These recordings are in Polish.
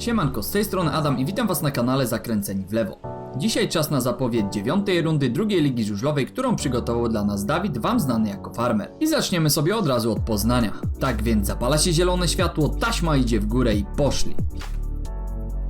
Siemanko, z tej strony Adam i witam was na kanale Zakręceni w lewo. Dzisiaj czas na zapowiedź dziewiątej rundy drugiej ligi żużlowej, którą przygotował dla nas Dawid, wam znany jako farmer. I zaczniemy sobie od razu od Poznania. Tak więc zapala się zielone światło, taśma idzie w górę i poszli.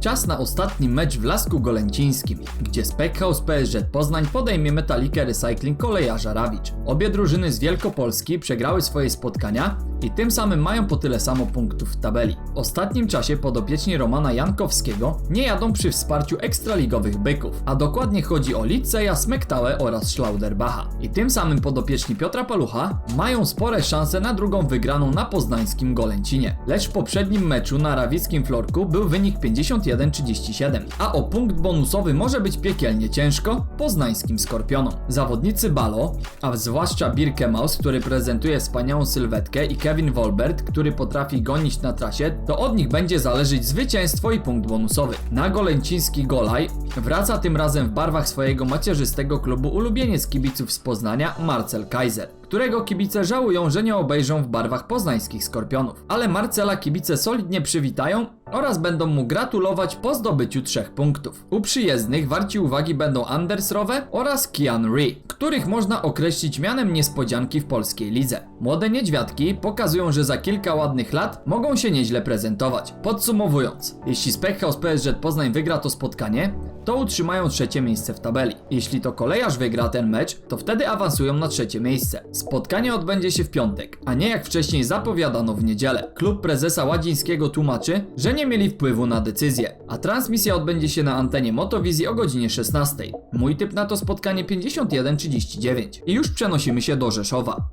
Czas na ostatni mecz w Lasku Golęcińskim, gdzie Speckhouse PSG Poznań podejmie Metalikę Recycling kolejarza Rawicz. Obie drużyny z Wielkopolski przegrały swoje spotkania i tym samym mają po tyle samo punktów w tabeli. W ostatnim czasie podopieczni Romana Jankowskiego nie jadą przy wsparciu ekstraligowych byków, a dokładnie chodzi o Lidzeja, Smektałę oraz Schlauderbacha. I tym samym podopieczni Piotra Palucha mają spore szanse na drugą wygraną na poznańskim Golęcinie. Lecz w poprzednim meczu na rawickim florku był wynik 51-37, a o punkt bonusowy może być piekielnie ciężko poznańskim Skorpionom. Zawodnicy Balo, a zwłaszcza Birke Maus, który prezentuje wspaniałą sylwetkę i Kevin Wolbert, który potrafi gonić na trasie, to od nich będzie zależeć zwycięstwo i punkt bonusowy. Na golęciński Golaj wraca tym razem w barwach swojego macierzystego klubu ulubieniec kibiców z Poznania Marcel Kaiser którego kibice żałują, że nie obejrzą w barwach poznańskich Skorpionów. Ale Marcela kibice solidnie przywitają oraz będą mu gratulować po zdobyciu trzech punktów. U przyjezdnych warci uwagi będą Anders Rowe oraz Kian Ree, których można określić mianem niespodzianki w polskiej lidze. Młode niedźwiadki pokazują, że za kilka ładnych lat mogą się nieźle prezentować. Podsumowując, jeśli Speckhouse PSG Poznań wygra to spotkanie, to utrzymają trzecie miejsce w tabeli. Jeśli to kolejarz wygra ten mecz, to wtedy awansują na trzecie miejsce. Spotkanie odbędzie się w piątek, a nie jak wcześniej zapowiadano w niedzielę. Klub prezesa Ładzińskiego tłumaczy, że nie mieli wpływu na decyzję, a transmisja odbędzie się na antenie Motowizji o godzinie 16. Mój typ na to spotkanie 51-39. I już przenosimy się do Rzeszowa.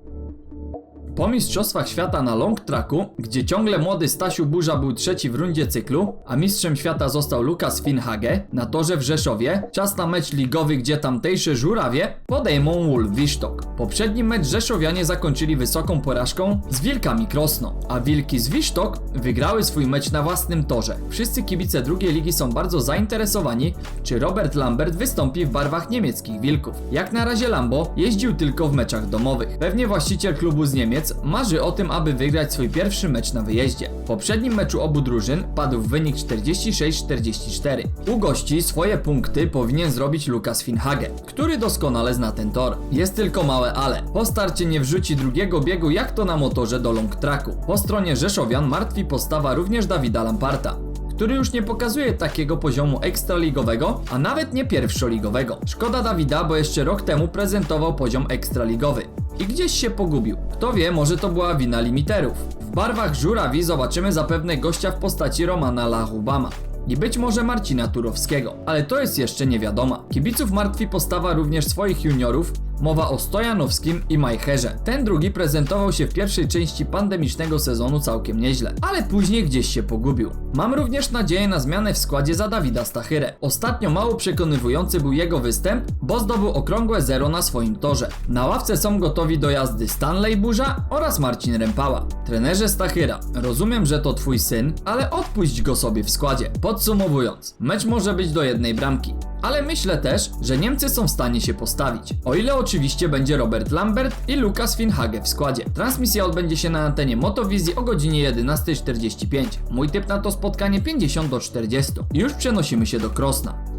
Po Mistrzostwach Świata na long tracku, gdzie ciągle młody Stasiu Burza był trzeci w rundzie cyklu, a mistrzem świata został Lukas Finhage, na torze w Rzeszowie, czas na mecz ligowy, gdzie tamtejsze żurawie podejmą Wolf Wisztok. Poprzedni mecz Rzeszowianie zakończyli wysoką porażką z Wilkami Krosno, a Wilki z Wisztok wygrały swój mecz na własnym torze. Wszyscy kibice drugiej ligi są bardzo zainteresowani, czy Robert Lambert wystąpi w barwach niemieckich Wilków. Jak na razie Lambo jeździł tylko w meczach domowych. Pewnie właściciel klubu z Niemiec marzy o tym, aby wygrać swój pierwszy mecz na wyjeździe. W poprzednim meczu obu drużyn padł wynik 46-44. U gości swoje punkty powinien zrobić Lukas Finhage, który doskonale zna ten tor. Jest tylko małe ale. Po starcie nie wrzuci drugiego biegu jak to na motorze do long tracku. Po stronie Rzeszowian martwi postawa również Dawida Lamparta który już nie pokazuje takiego poziomu ekstraligowego, a nawet nie pierwszoligowego. Szkoda Dawida, bo jeszcze rok temu prezentował poziom ekstraligowy. I gdzieś się pogubił. Kto wie, może to była wina limiterów. W barwach żurawi zobaczymy zapewne gościa w postaci Romana Lachubama. I być może Marcina Turowskiego, ale to jest jeszcze nie wiadoma. Kibiców martwi postawa również swoich juniorów, Mowa o Stojanowskim i Majcherze. Ten drugi prezentował się w pierwszej części pandemicznego sezonu całkiem nieźle, ale później gdzieś się pogubił. Mam również nadzieję na zmianę w składzie za Dawida Stachyrę. Ostatnio mało przekonywujący był jego występ, bo zdobył okrągłe zero na swoim torze. Na ławce są gotowi do jazdy Stanley Burza oraz Marcin Rempała. Trenerze Stachyra, rozumiem, że to twój syn, ale odpuść go sobie w składzie. Podsumowując, mecz może być do jednej bramki. Ale myślę też, że Niemcy są w stanie się postawić. O ile oczywiście będzie Robert Lambert i Lukas Finhage w składzie. Transmisja odbędzie się na antenie Motowizji o godzinie 11.45. Mój typ na to spotkanie 50 do 40. I już przenosimy się do Krosna.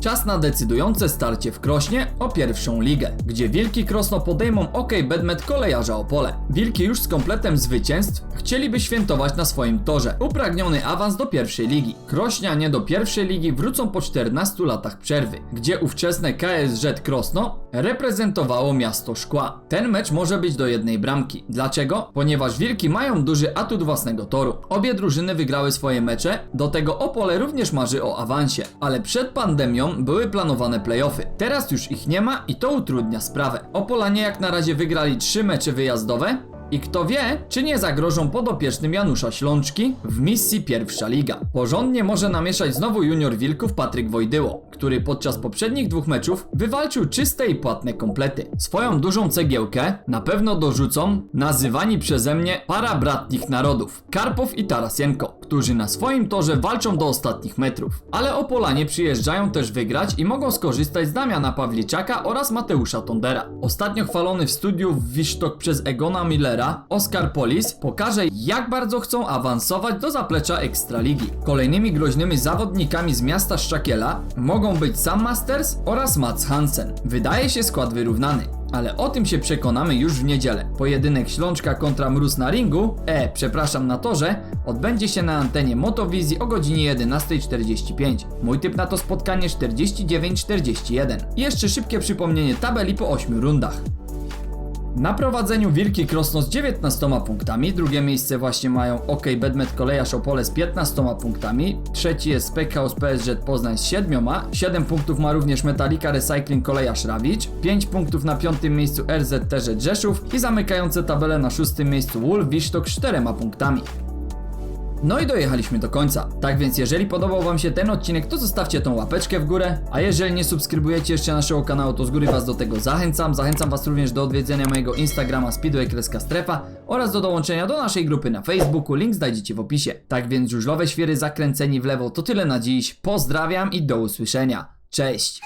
Czas na decydujące starcie w Krośnie o pierwszą ligę, gdzie Wilki Krosno podejmą OK Bedmet kolejarza Opole. Wilki już z kompletem zwycięstw chcieliby świętować na swoim torze. Upragniony awans do pierwszej ligi. Krośnianie do pierwszej ligi wrócą po 14 latach przerwy, gdzie ówczesne KSZ Krosno reprezentowało miasto szkła. Ten mecz może być do jednej bramki. Dlaczego? Ponieważ Wilki mają duży atut własnego toru. Obie drużyny wygrały swoje mecze, do tego Opole również marzy o awansie, ale przed pandemią były planowane playoffy. Teraz już ich nie ma i to utrudnia sprawę. Opolanie jak na razie wygrali trzy mecze wyjazdowe, i kto wie, czy nie zagrożą podopiecznym Janusza Ślączki w misji pierwsza liga. Porządnie może namieszać znowu junior Wilków Patryk Wojdyło, który podczas poprzednich dwóch meczów wywalczył czyste i płatne komplety. Swoją dużą cegiełkę na pewno dorzucą nazywani przeze mnie para bratnich narodów Karpow i Tarasienko, którzy na swoim torze walczą do ostatnich metrów. Ale Opolanie przyjeżdżają też wygrać i mogą skorzystać z Damiana Pawliczaka oraz Mateusza Tondera. Ostatnio chwalony w studiu w Wisztok przez Egona Millera, Oscar Polis pokaże jak bardzo chcą awansować do zaplecza Ekstraligi. Kolejnymi groźnymi zawodnikami z miasta Szczakiela mogą być Sam Masters oraz Mats Hansen. Wydaje się skład wyrównany. Ale o tym się przekonamy już w niedzielę. Pojedynek Ślączka kontra Mróz na ringu, e, przepraszam na torze, odbędzie się na antenie Motowizji o godzinie 11.45. Mój typ na to spotkanie 49-41. I jeszcze szybkie przypomnienie tabeli po 8 rundach. Na prowadzeniu Wilki Krosno z 19 punktami, drugie miejsce właśnie mają OK Bedmet Kolejarz Opole z 15 punktami, trzeci jest Speckhouse PSG Poznań z 7, 7 punktów ma również Metallica Recycling Kolejarz Rawicz, 5 punktów na piątym miejscu RZT Rzeszów i zamykające tabelę na szóstym miejscu Wolf Wisztok z 4 punktami. No i dojechaliśmy do końca. Tak więc jeżeli podobał Wam się ten odcinek, to zostawcie tą łapeczkę w górę, a jeżeli nie subskrybujecie jeszcze naszego kanału, to z góry Was do tego zachęcam. Zachęcam Was również do odwiedzenia mojego Instagrama Speedway Kreska Strefa oraz do dołączenia do naszej grupy na Facebooku, link znajdziecie w opisie. Tak więc żużlowe świery zakręceni w lewo to tyle na dziś. Pozdrawiam i do usłyszenia. Cześć!